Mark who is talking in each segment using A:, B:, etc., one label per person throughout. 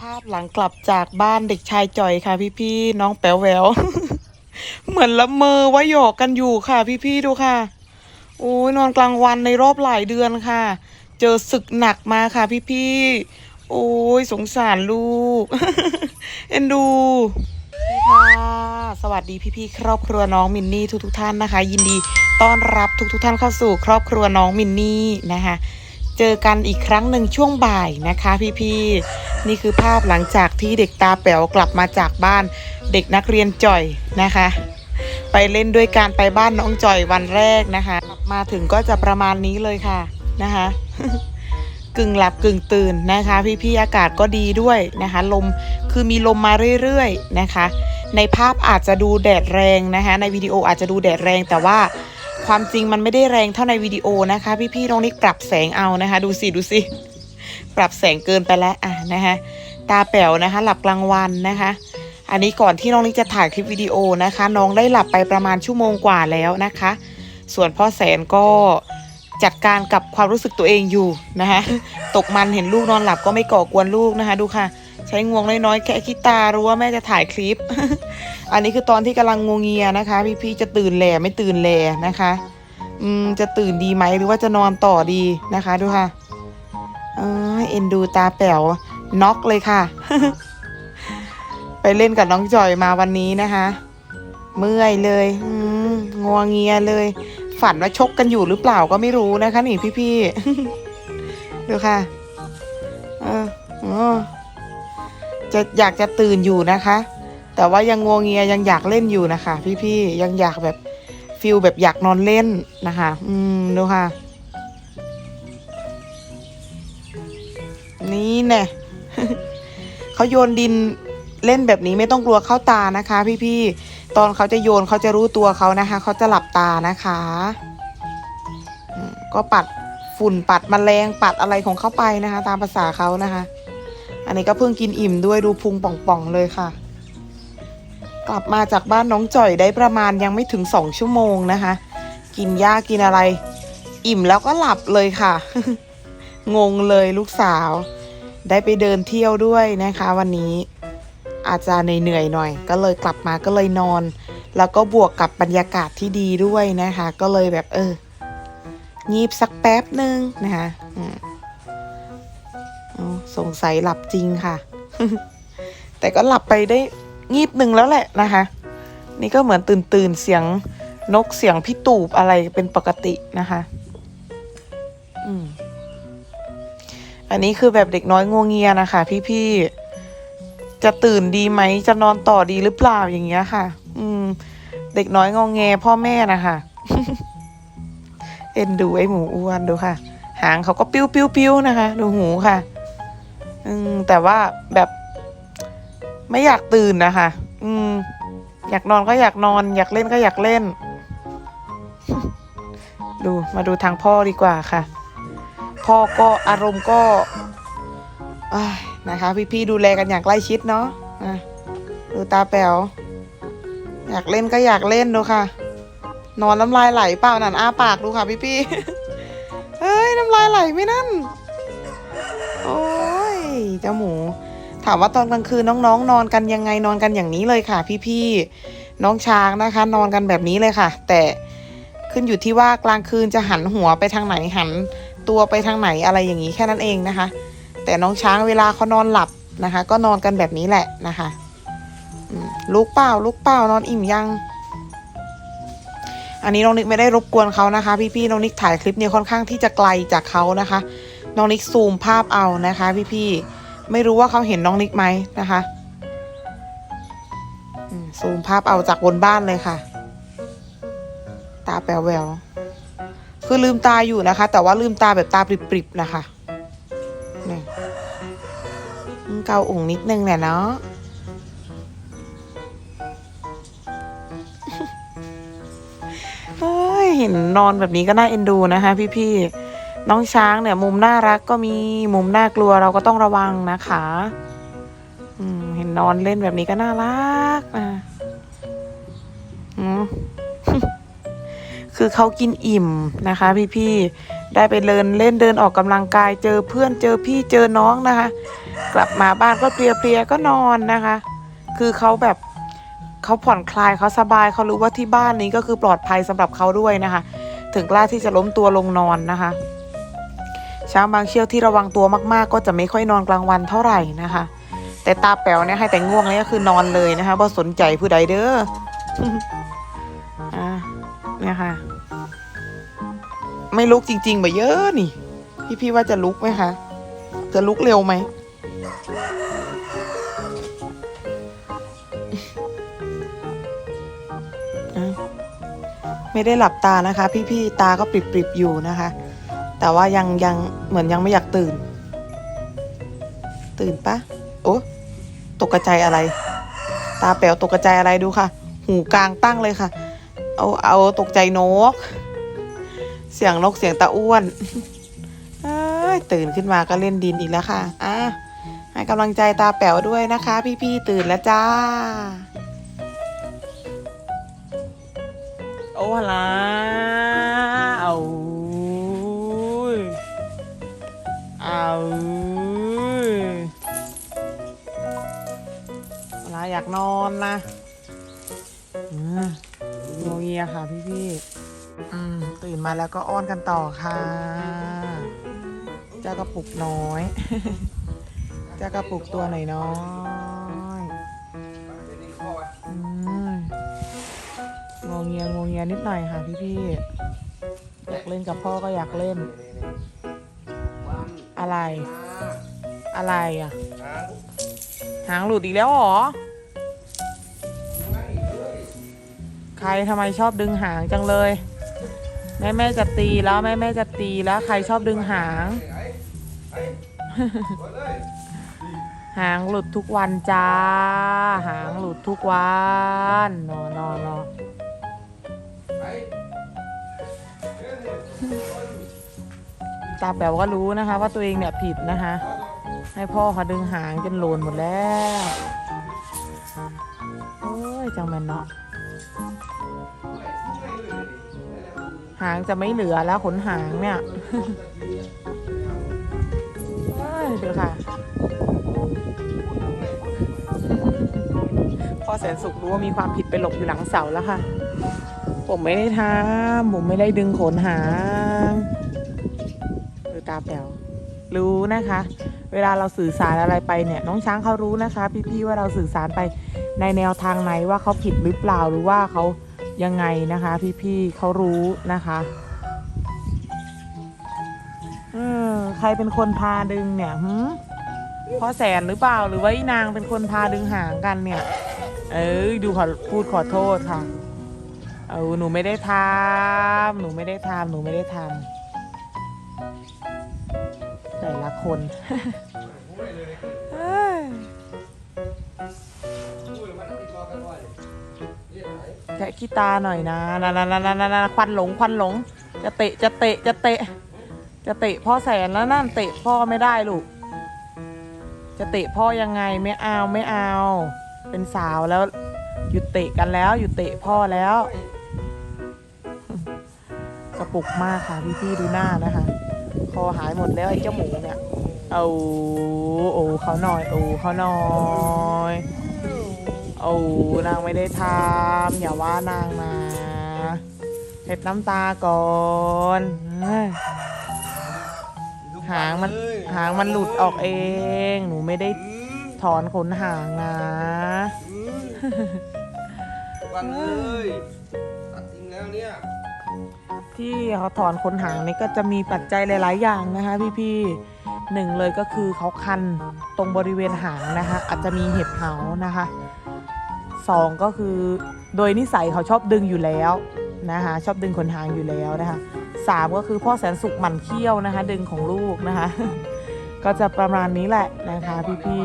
A: ภาพหลังกลับจากบ้านเด็กชายจ่อยค่ะ พี่ๆน้องแป๋วแวว เหมือนละเมอว่าหยอกกันอยู่ค่ะ พี่ๆดูค่ะ โอ้ยนอนกลางวันในรอบหลายเดือนค่ะ เจอศึกหนักมาค่ะ พี่ๆโอ้ยสงสารลูก เอ็นดูค่ะสวัสดีพี่ๆครอบครัวน้องมินนี่ทุกๆท่านนะคะ ยินดีต้อนรับทุกๆท่านเข้าสู่ครอบครัวน้องมินนี่นะคะ เจอกันอีกครั้งหนึ่งช่วงบ่ายนะคะพี่ๆนี่คือภาพหลังจากที่เด็กตาแป๋วกลับมาจากบ้านเด็กนักเรียนจ่อยนะคะ ไปเล่นด้วยการไปบ้านน้องจ่อยวันแรกนะคะกลับมาถึงก็จะประมาณนี้เลยค่ะนะคะกึ่งหลับกึ่งตื่นนะคะ พี่ๆอากาศก็ดีด้วยนะคะ ลมคือมีลมมาเรื่อยๆนะคะ ในภาพอาจจะดูแดดแรงนะคะ ในวิดีโออาจจะดูแดดแรงแต่ว่า ความจริงมันไม่ได้แรงเท่าในวิดีโอนะคะ พี่ๆน้องนิกปรับแสงเอานะคะ ดูสิดูสิปรับแสงเกินไปแล้วอะนะคะตาแป๋วนะคะ หลับกลางวันนะคะ อันนี้ก่อนที่น้องนิกจะถ่ายคลิปวิดีโอนะคะ น้องได้หลับไปประมาณชั่วโมงกว่าแล้วนะคะ ส่วนพ่อแสนก็จัดการกับความรู้สึกตัวเองอยู่นะคะตกมันเห็นลูกนอนหลับก็ไม่ก่อกวนลูกนะคะ ดูค่ะ ใช้งวงน้อยๆแค่คิดตารู้ว่าแม่จะถ่ายคลิป อันนี้คือตอนที่กำลังงวงเงียนะคะ พี่ๆจะตื่นแหล่ไม่ตื่นแหล่นะคะ อืมจะตื่นดีไหมหรือว่าจะนอนต่อดีนะคะ ดูค่ะเออเอ็นดูตาแป๋วน็อกเลยค่ะ ไปเล่นกับน้องจอยมาวันนี้นะคะ เมื่อยเลยงวงเงียเลย ฝันว่าชกกันอยู่หรือเปล่าก็ไม่รู้นะคะนี่พี่ๆดูค่ะ เออ จะอยากจะตื่นอยู่นะคะ แต่ว่ายังงวงเงียยังอยากเล่นอยู่นะคะ พี่ๆยังอยากแบบฟิลแบบอยากนอนเล่นนะคะ อืมดูค่ะ นี่แน่เขาโยนดินเล่นแบบนี้ไม่ต้องกลัวเข้าตานะคะ พี่ๆตอนเขาจะโยนเขาจะรู้ตัวเขานะคะ เขาจะหลับตานะคะก็ปัดฝุ่นปัดแมลงปัดอะไรของเขาไปนะคะ ตามภาษาเขานะคะ อันนี้ก็เพิ่งกินอิ่มด้วยดูพุงป่องๆเลยค่ะ กลับมาจากบ้านน้องจ่อยได้ประมาณยังไม่ถึงสองชั่วโมงนะคะ กินหญ้ากินอะไร อิ่มแล้วก็หลับเลยค่ะ งงเลยลูกสาว ได้ไปเดินเที่ยวด้วยนะคะ วันนี้อาจจะเหนื่อยๆหน่อย ก็เลยกลับมาก็เลยนอน แล้วก็บวกกับบรรยากาศที่ดีด้วยนะคะ ก็เลยแบบเอองีบสักแป๊บหนึ่งนะคะ สงสัยหลับจริงค่ะ แต่ก็หลับไปได้งีบหนึ่งแล้วแหละนะคะ นี่ก็เหมือนตื่นตื่นเสียงนกเสียงพี่ตูบอะไรเป็นปกตินะคะอืมอันนี้คือแบบเด็กน้อยงวงเงียนะคะ พี่ๆจะตื่นดีไหมจะนอนต่อดีหรือเปล่าอย่างเงี้ยค่ะ อืม เด็กน้อยงองแงพ่อแม่นะคะเอ็นดูไอ้หมูอ้วนดูค่ะ หางเขาก็ปิ้วปิ้วปิ้วนะคะ ดูหูค่ะ อืมแต่ว่าแบบไม่อยากตื่นนะคะ อืม อยากนอนก็อยากนอน อยากเล่นก็อยากเล่น ดูมาดูทางพ่อดีกว่าค่ะ พ่อก็อารมณ์ก็นะคะ พี่ๆดูแลกันอย่างใกล้ชิดเนาะะดูตาแป๋วอยากเล่นก็อยากเล่นดูค่ะ นอนน้ำลายไหลเปล่านั่นอ้าปากดูค่ะพี่ๆเฮ้ยน้ำลายไหลไม่นั่น โอ้ เจ้าหมู ถามว่าตอนกลางคืนน้องๆ นอนกันยังไงนอนกันอย่างนี้เลยค่ะ พี่ๆน้องช้างนะคะ นอนกันแบบนี้เลยค่ะ แต่ขึ้นอยู่ที่ว่ากลางคืนจะหันหัวไปทางไหนหัน ตัวไปทางไหนอะไรอย่างนี้แค่นั้นเองนะคะ แต่น้องช้างเวลาเขานอนหลับนะคะ ก็นอนกันแบบนี้แหละนะคะลุกเปล่าลุกเปล่านอนอิ่มยัง อันนี้น้องนิกไม่ได้รบกวนเขานะคะ พี่ๆน้องนิกถ่ายคลิปเนี่ยค่อนข้างที่จะไกลจากเขานะคะ น้องนิกซูมภาพเอานะคะ พี่ๆ ไม่รู้ว่าเขาเห็นน้องนิกไหมนะคะซูมภาพเอาจากบนบ้านเลยค่ะ ตาแปวแววคือลืมตาอยู่นะคะ แต่ว่าลืมตาแบบตาปริบๆนะคะนี่เกาอุ่งนิดนึงแหละเนาะเฮ้ยเห็นนอนแบบนี้ก็น่าเอ็นดูนะคะพี่ๆ น้องช้างเนี่ย มุมน่ารักก็มีมุมน่ากลัวเราก็ต้องระวังนะคะเห็นนอนเล่นแบบนี้ก็น่ารักนะคือเขากินอิ่มนะคะ พี่ๆ ได้ไปเดินเล่นเดินออกกำลังกาย เจอเพื่อนเจอพี่เจอน้องนะคะ กลับมาบ้านก็เพลียๆก็นอนนะคะ คือเขาแบบเขาผ่อนคลายเขาสบายเขารู้ว่าที่บ้านนี้ก็คือปลอดภัยสำหรับเขาด้วยนะคะ ถึงกล้าที่จะล้มตัวลงนอนนะคะ ช้างบางเชือกที่ระวังตัวมากๆ ก็จะไม่ค่อยนอนกลางวันเท่าไหร่นะคะ แต่ตาแป๋วเนี่ยให้แต่ง่วงเนี่ยก็คือนอนเลยนะคะเพราะสนใจผู้ใดเด้ออะเนี่ยค่ะ ไม่ลุกจริงๆแบบเยอะนี่ พี่พี่ๆว่าจะลุกไหมคะ จะลุกเร็วไหมอะไม่ได้หลับตานะคะ พี่ๆตาก็ปริบๆอยู่นะคะ แต่ว่ายังยังเหมือนยังไม่อยากตื่น ตื่นปะโอ้ตกกระจายอะไร ตาแป๋วตกกระจายอะไรดูค่ะ หูกลางตั้งเลยค่ะ เอาเอาตกใจนก เสียงนกเสียงตาอ้วนเอ้ยตื่นขึ้นมาก็เล่นดินอีกแล้วค่ะอะให้กำลังใจตาแป๋วด้วยนะคะ พี่ๆตื่นแล้วจ้า โอ้ล่ะ เอลาอยากนอนนะโมเงียค่ะพี่ๆอืมตื่นมาแล้วก็อ้อนกันต่อค่ะ เจ้ากระปุกน้อย เจ้ากระปุกตัวหน่อยน้อยๆอืมงงเงียงงเงียนิดหน่อยค่ะพี่พี่อยากเล่นกับพ่อก็อยากเล่น อะไร อะไรอะ หางหลุดอีกแล้วเหรอ ใครทำไมชอบดึงหางจังเลย แม่แม่จะตีแล้วแม่แม่จะตีแล้วใครชอบดึงหาง หางหลุดทุกวันจ้า หางหลุดทุกวันนอนนอนนอน ตาแป๋วก็รู้นะคะ ว่าตัวเองเนี่ยผิดนะคะ ให้พ่อเขาดึงหางจนโลนหมดแล้วโอ้ยจังแมนเนาะหางจะไม่เหลือแล้วขนหางเนี่ยเฮ้ยเดี๋ยวค่ะพ่อแสนสุขรู้ว่ามีความผิดไปหลบอยู่หลังเสาแล้วค่ะ ผมไม่ได้ทำผมไม่ได้ดึงขนหางาแปวรู้นะคะ เวลาเราสื่อสารอะไรไปเนี่ยน้องช้างเขารู้นะคะ พี่ๆว่าเราสื่อสารไปในแนวทางไหนว่าเขาผิดหรือเปล่าหรือว่าเขายังไงนะคะ พี่ๆเขารู้นะคะเออใครเป็นคนพาดึงเนี่ยหืมพ่อแสนหรือเปล่าหรือว่าอีนางเป็นคนพาดึงหางกันเนี่ย เอ้ยดูขอพูดขอโทษค่ะเอาหนูไม่ได้ทำหนูไม่ได้ทำหนูไม่ได้ทำ แต่ละคนเอ้ยแกะขี้ตาหน่อยนะนะนะนะนะนะนะควันหลงควันหลง จะเตะจะเตะจะเตะ จะเตะพ่อแสนแล้วนั่นเตะพ่อไม่ได้ลูก จะเตะพ่อยังไงไม่เอาไม่เอา เป็นสาวแล้วหยุดเตะกันแล้วหยุดเตะพ่อแล้ว กระปุกมากค่ะพี่ๆดูหน้านะคะค อหายหมดแล้วไอ้เจ้าหมูเนี่ยเอาโอ้เขาหน่อยโอ้เขาหน่อยโอ้นางไม่ได้ทำอย่าว่านางนะเช็ดน้ำตาก่อนหางมันหางมันหลุดออกเอง หนูไม่ได้ถอนขนหางนะ
B: วันเลยตัดทิ้งแล้วเนี่ย
A: ที่เขาถอนขนหางนี่ก็จะมีปัจจัยหลาย ๆ อย่างนะคะพี่ๆหนึ่งเลยก็คือเขาคันตรงบริเวณหางนะคะ อาจจะมีเห็บเหานะคะสองก็คือโดยนิสัยเขาชอบดึงอยู่แล้วนะคะชอบดึงขนหางอยู่แล้วนะคะสามก็คือพ่อแสนสุขหมั่นเขี้ยวนะคะ ดึงของลูกนะคะ ก็จะประมาณนี้แหละนะคะพี่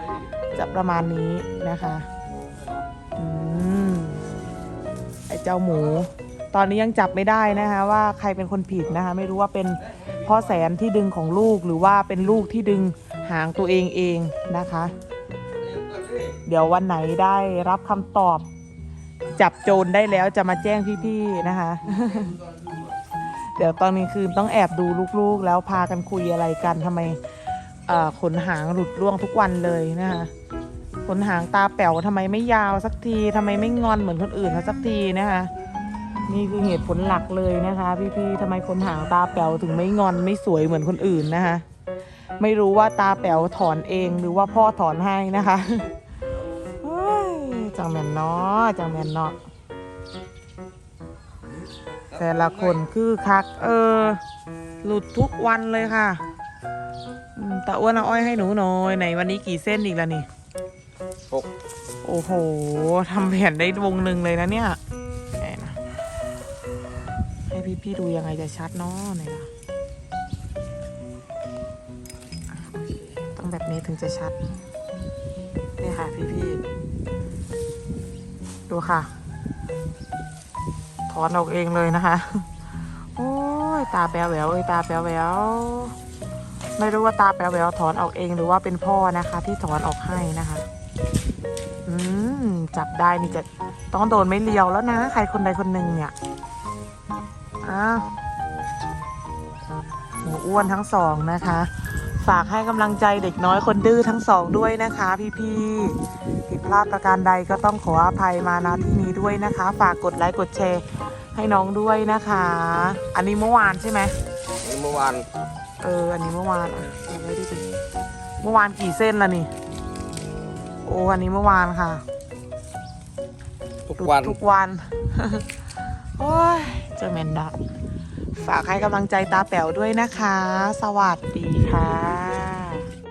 A: ๆจะประมาณนี้นะคะอืมไอเจ้าหมู ตอนนี้ยังจับไม่ได้นะคะว่าใครเป็นคนผิดนะคะ ไม่รู้ว่าเป็นพ่อแสนที่ดึงของลูกหรือว่าเป็นลูกที่ดึงหางตัวเองเองนะคะ เดี๋ยววันไหนได้รับคำตอบ จับโจรได้แล้วจะมาแจ้งพี่ๆนะคะ เดี๋ยวตอนนี้คืนต้องแอบดูลูกๆ แล้วพากันคุยอะไรกันทำไมขนหางหลุดร่วงทุกวันเลยนะคะขนหางตาแป๋วทำไมไม่ยาวสักทีทำไมไม่งอนเหมือนคนอื่นเขาสักทีนะคะ นี่คือเหตุผลหลักเลยนะคะ พี่ๆทำไมขนหางตาแป๋วถึงไม่งอนไม่สวยเหมือนคนอื่นนะคะ ไม่รู้ว่าตาแป๋วถอนเองหรือว่าพ่อถอนให้นะคะเฮ้ยจังแมนเนาะจังแมนเนาะแต่ละคนคือคัก เออ หลุดทุกวันเลยค่ะอืมตาอ้วนเอาอ้อยให้หนูหน่อยไหนวันนี้กี่เส้นอีกแล้วนี่
B: หก
A: โอ้โหทำแผ่นได้วงหนึ่งเลยนะเนี่ยไหนนะให้ พี่ดูยังไงจะชัดเนาะไหนล่ะต้องแบบนี้ถึงจะชัด นี่ค่ะพี่ๆดูค่ะ ถอนออกเองเลยนะคะ โอ้ยตาแป๋วแหววเอ้ยตาแป๋วแหววไม่รู้ว่าตาแป๋วแหววถอนออกเองหรือว่าเป็นพ่อนะคะ ที่ถอนออกให้นะคะ อืมจับได้นี่จะต้องโดนไม่เลียวแล้วนะ ใครคนใดคนหนึ่งเนี่ย อ้าวหมูอ้วนทั้งสองนะคะ ฝากให้กำลังใจเด็กน้อยคนดื้อทั้งสองด้วยนะคะ พี่ๆผิดพลาดประการใดก็ต้องขออภัยมาณที่นี้ด้วยนะคะ ฝากกดไลค์กดแชร์ให้น้องด้วยนะคะ อันนี้เมื่อวานใช่ไหม
B: นี่เมื่อวาน
A: เออ อันนี้เมื่อวานอะเอาไว้ดูดิเมื่อวานกี่เส้นละนี่ โอ้อันนี้เมื่อวานค่ะ
B: ทุกวัน
A: ทุกวัน โอ้ย เจอแมนดักฝากให้กำลังใจตาแป๋วด้วยนะคะ สวัสดีค่ะ